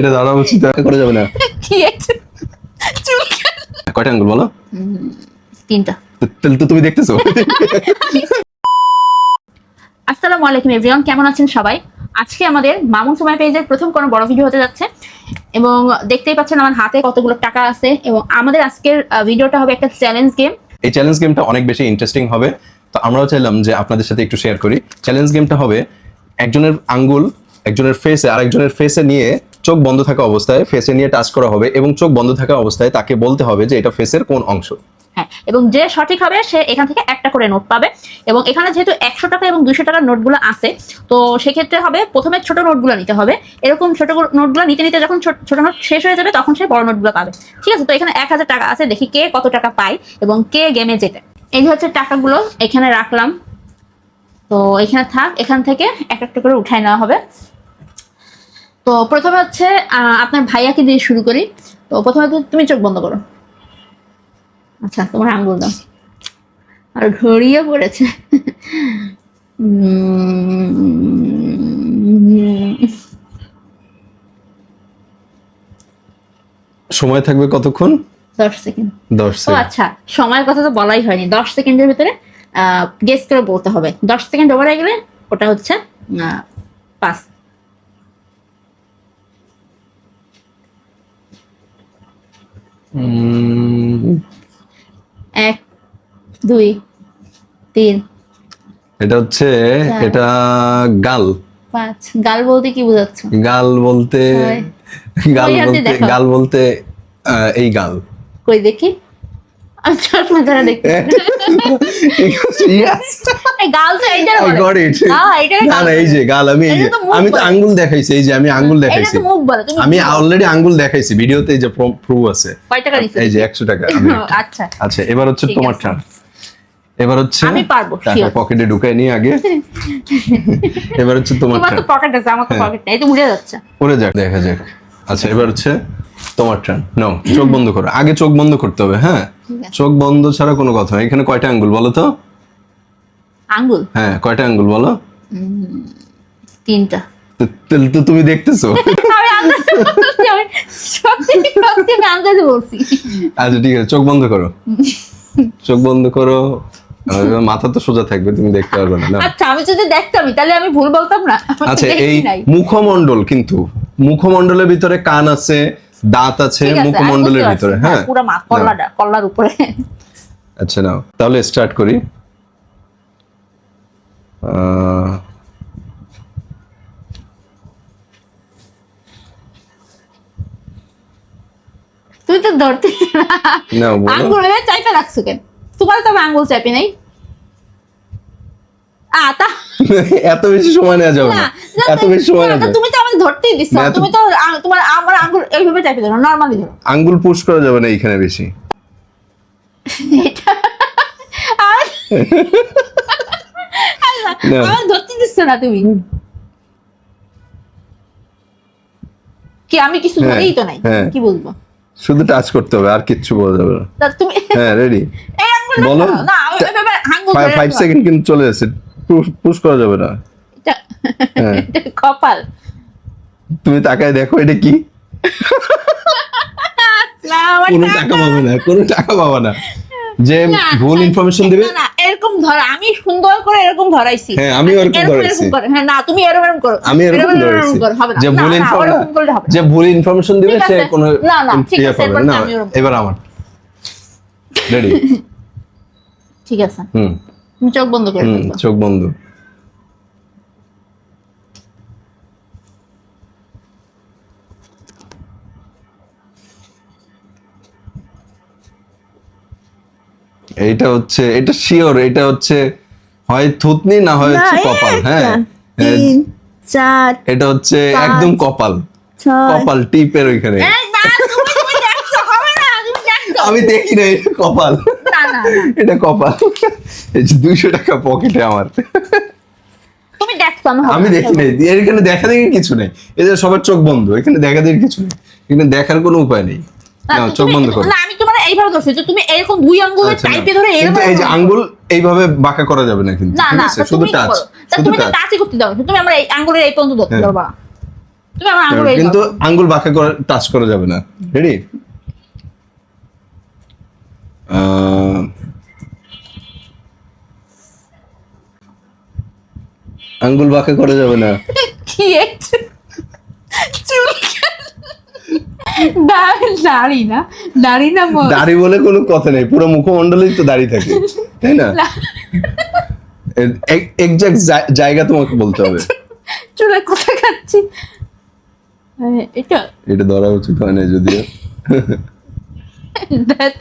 এটা ধরা উচিত করে যাবে না। কি আছে? কয়টা আঙ্গুল বলো? তিনটা। তাহলে তো তুমি দেখতেছো। আসসালামু আলাইকুম এভরিওয়ান কেমন আছেন সবাই? আজকে আমাদের মামুন সময় পেজের প্রথম কোনো বড় ভিডিও হতে যাচ্ছে। এবং দেখতেই পাচ্ছেন আমার হাতে কতগুলো টাকা আছে। এবং আমাদের আজকের ভিডিওটা হবে একটা চ্যালেঞ্জ গেম এই চ্যালেঞ্জ গেমটা অনেক বেশি ইন্টারেস্টিং হবে। তো আমরাও চাইলাম যে আপনাদের সাথে একটু শেয়ার করি। চ্যালেঞ্জ গেমটা হবে একজনের আঙ্গুল একজনের ফেসে আরেকজনের ফেসে নিয়ে চোখ বন্ধ থাকা অবস্থায় ফেসে নিয়ে টাচ করা হবে এবং চোখ বন্ধ থাকা অবস্থায় তাকে বলতে হবে যে এটা ফেসের কোন অংশ। হ্যাঁ এবং যে সঠিক হবে সে এখান থেকে একটা করে নোট পাবে। এবং এখানে যেহেতু একশো টাকা এবং দুশো টাকার নোটগুলো আছে, তো সেক্ষেত্রে হবে প্রথমে ছোট নোটগুলো নিতে হবে। এরকম ছোট নোটগুলো নিতে নিতে যখন ছোট নোট শেষ হয়ে যাবে তখন সে বড় নোটগুলো পাবে। ঠিক আছে, তো এখানে এক হাজার টাকা আছে, দেখি কে কত টাকা পায় এবং কে গেমে জেতে। এই হচ্ছে টাকাগুলো, এখানে রাখলাম। তো এখানে থাক, এখান থেকে এক একটা করে উঠায় নেওয়া হবে। তো প্রথমে হচ্ছে আহ, আপনার ভাইয়াকে দিয়ে শুরু করি। তো প্রথমে তুমি চোখ বন্ধ করো। আচ্ছা তোমার আঙ্গুল দাও। আর ঘড়িয়ে পড়েছে। সময় থাকবে কতক্ষণ? দশ সেকেন্ড। দশ সেকেন্ড। আচ্ছা সময়ের কথা তো বলাই হয়নি। দশ সেকেন্ডের ভিতরে গেস করে বলতে হবে। দশ সেকেন্ড ওভার হয়ে গেলে ওটা হচ্ছে পাস এক দুই তিন। এটা হচ্ছে এটা গাল। পাঁচ। গাল বলতে কি বোঝাচ্ছ? গাল বলতে গাল বলতে গাল বলতে এই গাল। কই দেখি? আমি চশমা ধরে দেখি গাল তো এইটার I got it. না না এই যে গাল আমি এই যে আমি তো। আঙ্গুল দেখাইছি এই যে আমি আঙ্গুল দেখাইছি আমি? অলরেডি আঙ্গুল দেখাইছি ভিডিওতে এই যে প্রুফ আছে কয় টাকা নিচ্ছ এই যে একশো টাকা আমি একটা। আচ্ছা আচ্ছা এবার হচ্ছে তোমার। টার্ন এবার হচ্ছে আমি পারব, টাকা. পকেটে ঢুকাই নি আগে এবার হচ্ছে তোমার তোমার তো পকেট আছে আমার তো। পকেট নেই তো উড়ে যাচ্ছে পড়ে যাক দেখা যাক আচ্ছা এবার হচ্ছে তোমার টার্ন নাও চোখ বন্ধ করো। আগে চোখ বন্ধ করতে হবে হ্যাঁ? চোখ বন্ধ ছাড়া কোনো কথা এখানে কয়টা আঙ্গুল বলো তো? আঙ্গুল? হ্যাঁ কয়টা আঙ্গুল বলো? তিনটা। তো- তাহলে তো তুমি দেখতেছো। আচ্ছা ঠিক আছে চোখ বন্ধ করো। চোখ বন্ধ করো। মাথা তো সোজা থাকবে তুমি দেখতে পারবে না না? আচ্ছা আমি যদি দেখতামই তাহলে আমি ভুল বলতাম না। আচ্ছা এই মুখমণ্ডল কিন্তু মুখমণ্ডলের ভিতরে কান আছে দাঁত আছে মুখমণ্ডলের ভিতরে হ্যাঁ পুরো মাথা কল্লাটা কল্লার উপরে। আচ্ছা নাও। তাহলে স্টার্ট করি। তুই তো ধরতে না। আঙ্গুল চাইপে রাখছো কেন? তোমার তো আঙ্গুল চাইপে নাই। আ তা এত বেশি সময় নেওয়া যাবে না, এত বেশি সময় নেওয়া তুমি তো ধরতেই দিচ্ছ না, এত- তুমি তো তোমার আমার আঙ্গুল এইভাবে ধরো নর্মালি ধরো। আঙ্গুল পুশ করা যাবে না এখানে বেশি। আর আমার ধরতে দিচ্ছ না তুমি। কি আমি কিছু হ্যাঁ, ধরেই তো নাই? হ্যাঁ। কি বলব? শুধু টাচ করতে হবে আর কিচ্ছু বলা যাবে না। তুমি হ্যাঁ রেডি আঙ্গুল বলো। না আঙ্গুল সেকেন্ড কিন্তু চলে যাচ্ছে। পুশ করা যাবে না। হ্যাঁ। কপাল। তুমি তাকায় দেখো এটা কি? কোনো টাকা- পাবে না কোনো টাকা পাবে না। যে ভুল ইনফরমেশন দিবে না, না, এরকম ধর আমি সুন্দর করে এরকম ধরাইছি। হ্যাঁ, আমিও এরকম ধরাইছি। হ্যাঁ না তুমি এরকম এরকম করো। আমি এরকম না। যে ভুল ইনফরমেশন। যে ভুল ইনফরমেশন দিবে সে কোনো না, না, ঠিক ইয়ে আছে, পাবে এরপর না আমি এবার আমার। রেডি ঠিক আছে। হুম। তুমি চোখ বন্ধ করে হুম চোখ বন্ধ। এইটা হচ্ছে এটা শিওর এটা হচ্ছে হয় থুতনি না হয় হচ্ছে কপাল? হ্যাঁ। তিন চার এটা হচ্ছে একদম কপাল। কপাল টিপের ওইখানে। আমি দেখি না এটা কপাল। এটা কপাল। এই যে দুইশো টাকা পকেটে আমার। তুমি দেখছ, আমি। দেখি নাই এখানে দেখা দেখি কিছু নেই। এদের সবার চোখ বন্ধ এখানে দেখা দেখি কিছু নেই। এখানে দেখার কোনো উপায় নেই। চোখ বন্ধ করো। এইভাবে ধরছি যে তুমি এরকম দুই আঙ্গুলে আচ্ছা, টাইপে ধরে এরকম এই যে আঙ্গুল এইভাবে বাঁকা করা যাবে না কিন্তু না না শুধু টাচ তুমি তো টাচই করতে দাও তুমি আমার এই আঙ্গুলের এই পর্যন্ত ধরতে হ্যাঁ। পারবা। তুমি আমার এই কিন্তু আঙ্গুল বাঁকা করে টাচ করা যাবে না। রেডি আঙ্গুল বাঁকা করা যাবে না। কি চুল দাড়ি না দাড়ি না দাড়ি বলে কোনো কথা নেই পুরো মুখমণ্ডলেই তো দাড়ি থাকে তাই না? এক্সাক্ট জায়গা তোমাকে বলতে হবে। চুলে কোথায় খাচ্ছি। এটা এটা ধরা উচিত হয় না যদিও। দা-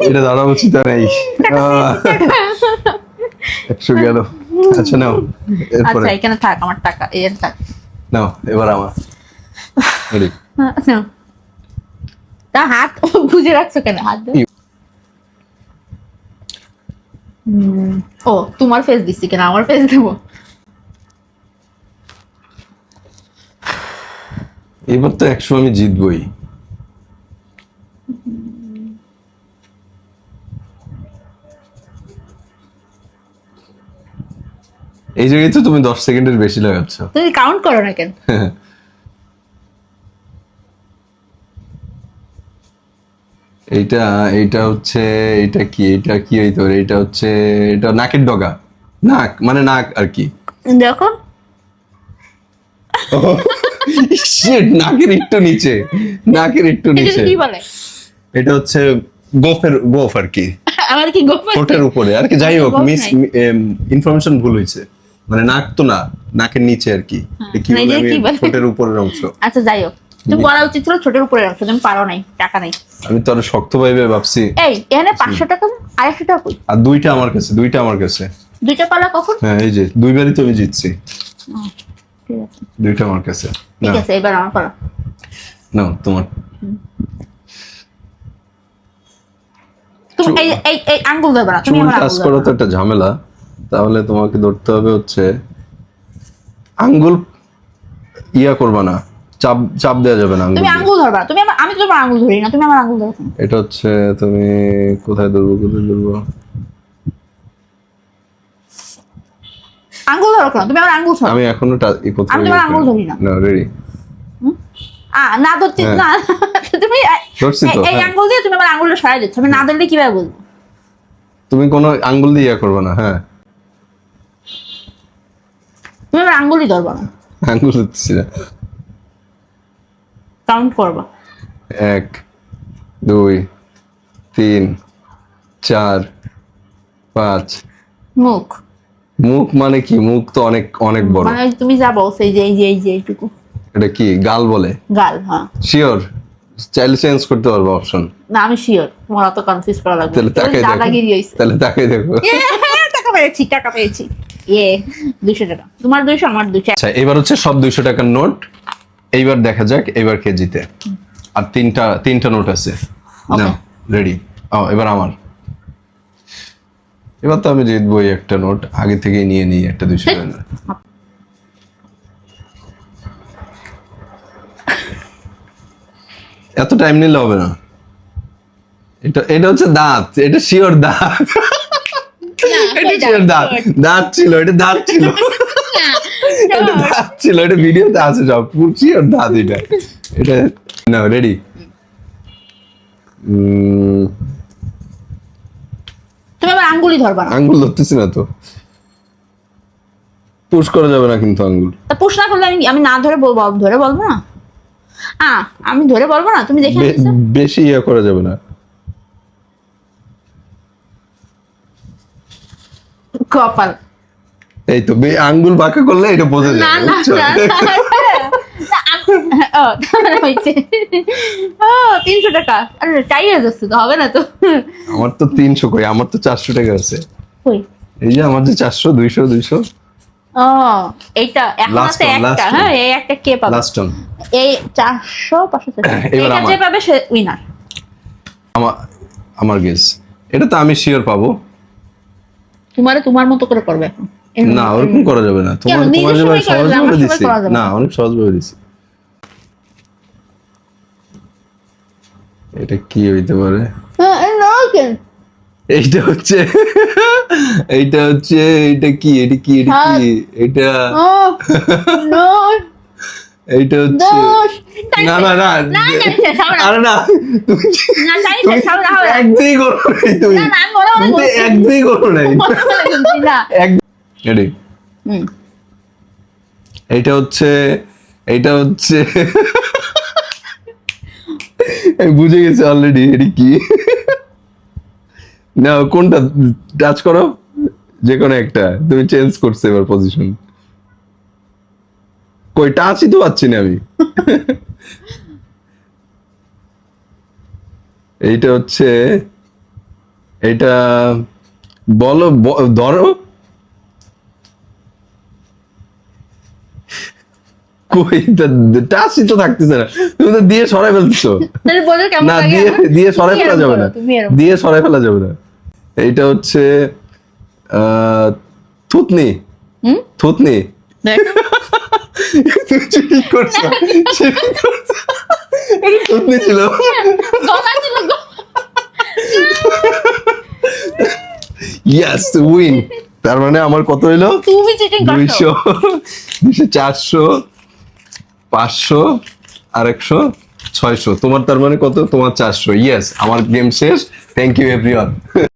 এটা ধরা উচিত নাই। একশো গেল। আচ্ছা নাও আচ্ছা এখানে থাক আমার টাকা এর থাক। নাও এবার আমার। নাও। তা হাত বুঝে রাখছো কেন? হাত ও তোমার ফেস দিচ্ছি কেন? আমার ফেস দেবো? এবার তো একশো আমি জিতবই। এই জায়গায় তো তুমি দশ সেকেন্ডের বেশি লাগাচ্ছ। তুমি কাউন্ট করো না কেন? এইটা এইটা হচ্ছে এটা কি এটা কি হইতে পারে এটা হচ্ছে এটা নাকের ডগা। নাক মানে নাক আর কি। দেখো। Shit, নাকের একটু নিচে নাকের একটু নিচে। কি বলে? এটা হচ্ছে গোফের গোফ আর কি। আমার কি গোপ ঠোঁটের উপরে। আর কি যাই হোক গোফ মিস ইনফরমেশন ভুল হয়েছে। মানে নাক তো না নাকের নিচে আর কি। কি মানে বলে? ঠোঁটের উপরের অংশ। আচ্ছা যাই হোক। তুমি বলা উচিত ছিল ছোটের উপরে রাখছো তুমি পারো নাই টাকা নাই। আমি তো আরও শক্ত ভাবে ভাবছি। এই এখানে পাঁচশো টাকা আড়াইশো টাকা কই? আর দুইটা আমার কাছে দুইটা আমার কাছে। দুইটা পালা কখন? হ্যাঁ এই যে দুইবারই তো আমি জিতছি। দুইটা আমার কাছে। ঠিক আছে এবার আমার পালা। নাও তোমার। তুমি এই এই এই আঙ্গুল না তুমি আমার আঙ্গুল করা তো একটা ঝামেলা। তাহলে তোমাকে ধরতে হবে হচ্ছে আঙ্গুল ইয়া করবা না চাপ চাপ দেওয়া যাবে না তুমি। আঙ্গুল ধরবা তুমি আমার আমি তো তোমার আঙ্গুল ধরি না তুমি আমার আঙ্গুল ধরো। এটা হচ্ছে তুমি কোথায় ধরবো কোথায় ধরবো? আঙ্গুল ধরো কেন? তুমি আমার আঙ্গুল ধরো। আমি এখনও ই করতে আমি তোমার আঙ্গুল ধরি না। না রেডি আ না ধরছি হ্যাঁ। না। তুমি এই- ধরছি তো, এই হ্যাঁ। আঙ্গুল দিয়ে তুমি আমার আঙ্গুলটা সরাই দিচ্ছ। আমি না ধরলে কীভাবে বলব? তুমি কোনো আঙ্গুল দিয়ে ইয়া করবে না হ্যাঁ। তুমি আমার আঙ্গুলই ধরবা না। আঙ্গুল ধরতেছি না। কাউন্ট করবা। এক দুই তিন চার পাঁচ। মুখ। মুখ মানে কি? মুখ তো অনেক অনেক বড়। মানে তুমি যা বলছো এই যে এই যে এই যে এইটুকু। এটা কি? গাল বলে? গাল হ্যাঁ। শিওর চাইলে চেঞ্জ করতে পারব অপশন না আমি শিওর তোমার অত কনফিউজ করা লাগবে তাহলে তাকাই দেখো। তাহলে তাকাই দেখো। টাকা পেয়েছি টাকা পেয়েছি। ইয়ে দুইশো টাকা। তোমার দুইশো আমার দুইশো। আচ্ছা এবার হচ্ছে সব দুইশো টাকার নোট। এইবার দেখা যাক এবার কে জিতে আর তিনটা তিনটা নোট আছে। না রেডি ও এবার আমার। এবার তো আমি জিতবো একটা নোট। আগে থেকেই নিয়ে নিই একটা দুইশো টাকা এত টাইম নিলে হবে না। এটা এটা হচ্ছে দাঁত। এটা শিওর দাঁত। এটা শিওর দাঁত। দাঁত। ছিল এটা দাঁত ছিল। এটা দাঁত। ছিল এটা ভিডিওতে আছে সব। শিওর দাঁত এটা। এটা না রেডি তুমি আমার আঙ্গুলই ধরবা আঙ্গুল ধরতেছি না তো। পুশ করা যাবে না কিন্তু আঙ্গুল। পুষ না করলে আমি আমি না ধরে বলব ধরে বলব না? আ আমি ধরে বলব না? তুমি দেখে বেশি ইয়ে করা যাবে না। কপাল। এই তো বে- আঙ্গুল বাঁকা করলে এটা বোঝা না না না, ও হয়েছে। ও তিনশো টাকা। আরে টাই হয়ে যাচ্ছে তো হবে না তো। আমার তো তিনশো কই আমার তো চারশো টাকা আছে। কই? এই যে আমার যে চারশো দুইশো দুইশো। ও এইটা এখন আছে একটা হ্যাঁ এই একটা কে পাবে? লাস্ট এই চারশো পাঁচশো এটা। যে পাবে সে উইনার আমার আমার গেস এটা তো আমি শিওর পাবো। তোমারে তোমার মতো করে করবে এখন। না ওরকম করা যাবে না। তোমার তোমার যেভাবে সময় সহজ যায়, ভাবে দিছি। না। অনেক সহজ ভাবে দিছি। এটা কি হইতে পারে? হ্যাঁ, এইটা হচ্ছে এইটা হচ্ছে এইটা কি? এটা কি? এটা কি? এটা এইটা হচ্ছে না না। আরে তুমি। একদিনই করো নাই তুমি মনে মনে। একদিনই করো নাই মনে মনে। এইটা হচ্ছে এইটা হচ্ছে বুঝে গেছে অলরেডি এটি কি না কোনটা টাচ করো যে কোনো একটা তুমি চেঞ্জ করছ এবার পজিশন কই টাচই তো পাচ্ছি না আমি। এইটা হচ্ছে এটা বলো ধরো। কই টাচই তো থাকতেছে না। তুমি তো দিয়ে সরাই ফেলছো না দিয়ে দিয়ে সরাই ফেলা যাবে না। দিয়ে সরাই ফেলা যাবে না। এইটা হচ্ছে আহ, থুতনি? থুতনি। তুমি করছ করছ। এটা ছিল। ইয়েস উইন তার মানে আমার কত হইল? তুমি চিটিং করছ দুইশো দুইশো চারশো পাঁচশো আর একশো ছয়শো। তোমার তার মানে কত? তোমার চারশো। ইয়েস আমার গেম শেষ। Thank you everyone